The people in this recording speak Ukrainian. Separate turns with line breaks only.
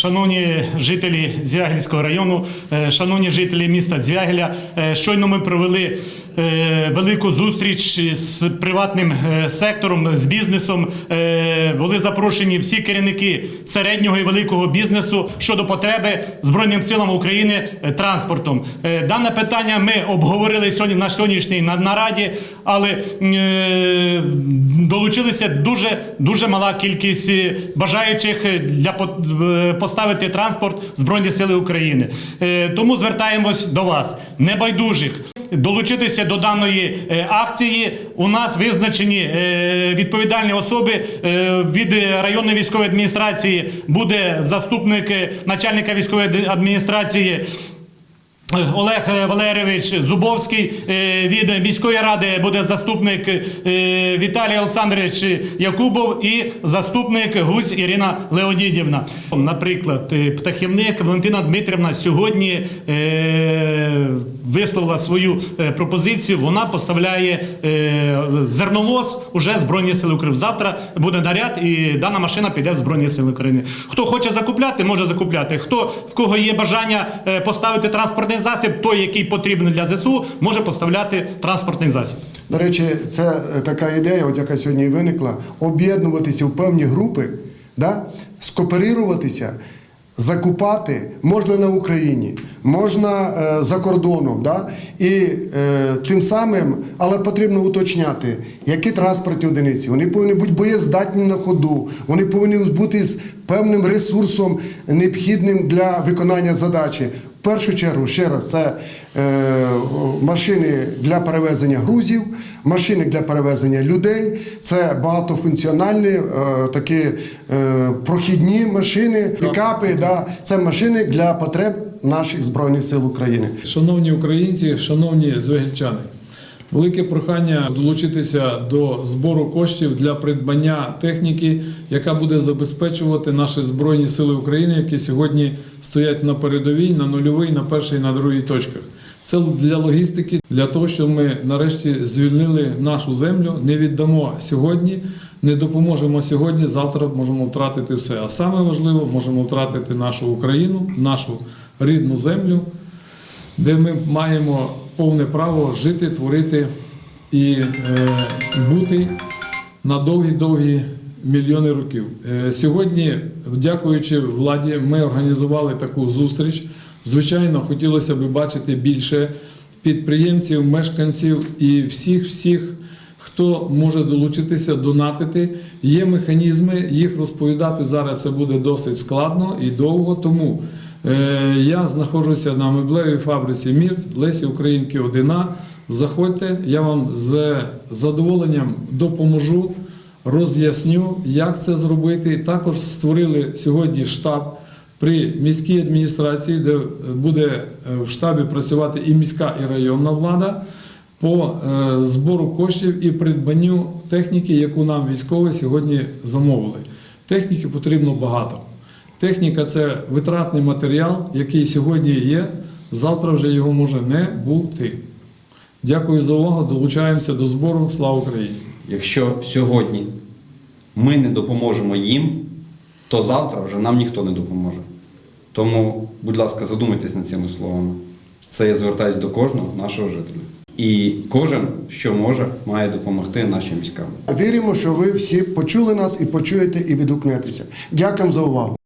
Шановні жителі Звягельського району, е, шановні жителі міста Звягеля, е, щойно ми провели велику зустріч з приватним е, сектором, з бізнесом. Е, Були запрошені всі керівники середнього і великого бізнесу щодо потреби Збройним силам України е, транспортом. Е, Дане питання ми обговорили сьогодні на сьогоднішній на- нараді, але е, долучилися дуже дуже мала кількість е, бажаючих е, для е, поставити транспорт Збройні Сили України. Е, Тому звертаємось до вас, небайдужих. Долучитися до даної е, акції у нас визначені е, відповідальні особи е, від районної військової адміністрації. Буде заступник начальника військової адміністрації Олег Валерійович Зубовський від міської ради буде заступник Віталій Олександрович Якубов і заступник Гусь Ірина Леонідівна. Наприклад, птахівник Валентина Дмитрівна сьогодні висловила свою е, пропозицію. Вона поставляє е, зерновоз уже Збройні Сили України. Завтра буде наряд, і дана машина піде в Збройні Сили України. Хто хоче закупляти, може закупляти. Хто в кого є бажання е, поставити транспортний засіб, той, який потрібен для ЗСУ, може поставляти транспортний засіб.
До речі, це така ідея, от яка сьогодні виникла, об'єднуватися в певні групи, да? скооперуватися, закупати можна на Україні, можна е, за кордоном. Да? І е, тим самим, але потрібно уточняти, які транспортні одиниці. Вони повинні бути боєздатні на ходу, вони повинні бути з певним ресурсом, необхідним для виконання задачі. В першу чергу, ще раз, це е, машини для перевезення грузів, машини для перевезення людей, це багатофункціональні е, такі е, прохідні машини, пікапи. Да, це машини для потреб наших збройних сил України.
Шановні українці, шановні звегільчани, велике прохання долучитися до збору коштів для придбання техніки, яка буде забезпечувати наші збройні сили України, які сьогодні стоять на передовій, на нульовій, на першій, на другій точках. Це для логістики, для того, щоб ми нарешті звільнили нашу землю, не віддамо сьогодні, не допоможемо сьогодні. Завтра можемо втратити все. А саме важливо, можемо втратити нашу Україну, нашу рідну землю де ми маємо повне право жити, творити і е, бути на довгі-довгі мільйони років. Е, сьогодні, дякуючи владі, ми організували таку зустріч. Звичайно, хотілося б бачити більше підприємців, мешканців і всіх, всіх, хто може долучитися, донатити. Є механізми, їх розповідати зараз це буде досить складно і довго. Тому я знаходжуся на меблевій фабриці Мірт Лесі Українки 1 Заходьте, я вам з задоволенням допоможу, роз'ясню, як це зробити. Також створили сьогодні штаб при міській адміністрації, де буде е, в штабі працювати і міська, і районна влада по е, збору коштів і придбанню техніки, яку нам військові сьогодні замовили. Техніки потрібно багато. Техніка це витратний матеріал, який сьогодні є. Завтра вже його може не бути. Дякую за увагу. Долучаємося до збору. Слава Україні!
Якщо сьогодні ми не допоможемо їм, то завтра вже нам ніхто не допоможе. Тому, будь ласка, задумайтесь над цими словами. Це я звертаюсь до кожного нашого жителя. І кожен, що може, має допомогти нашим військам.
Віримо, що ви всі почули нас і почуєте і відгукнетеся. Дякуємо за увагу.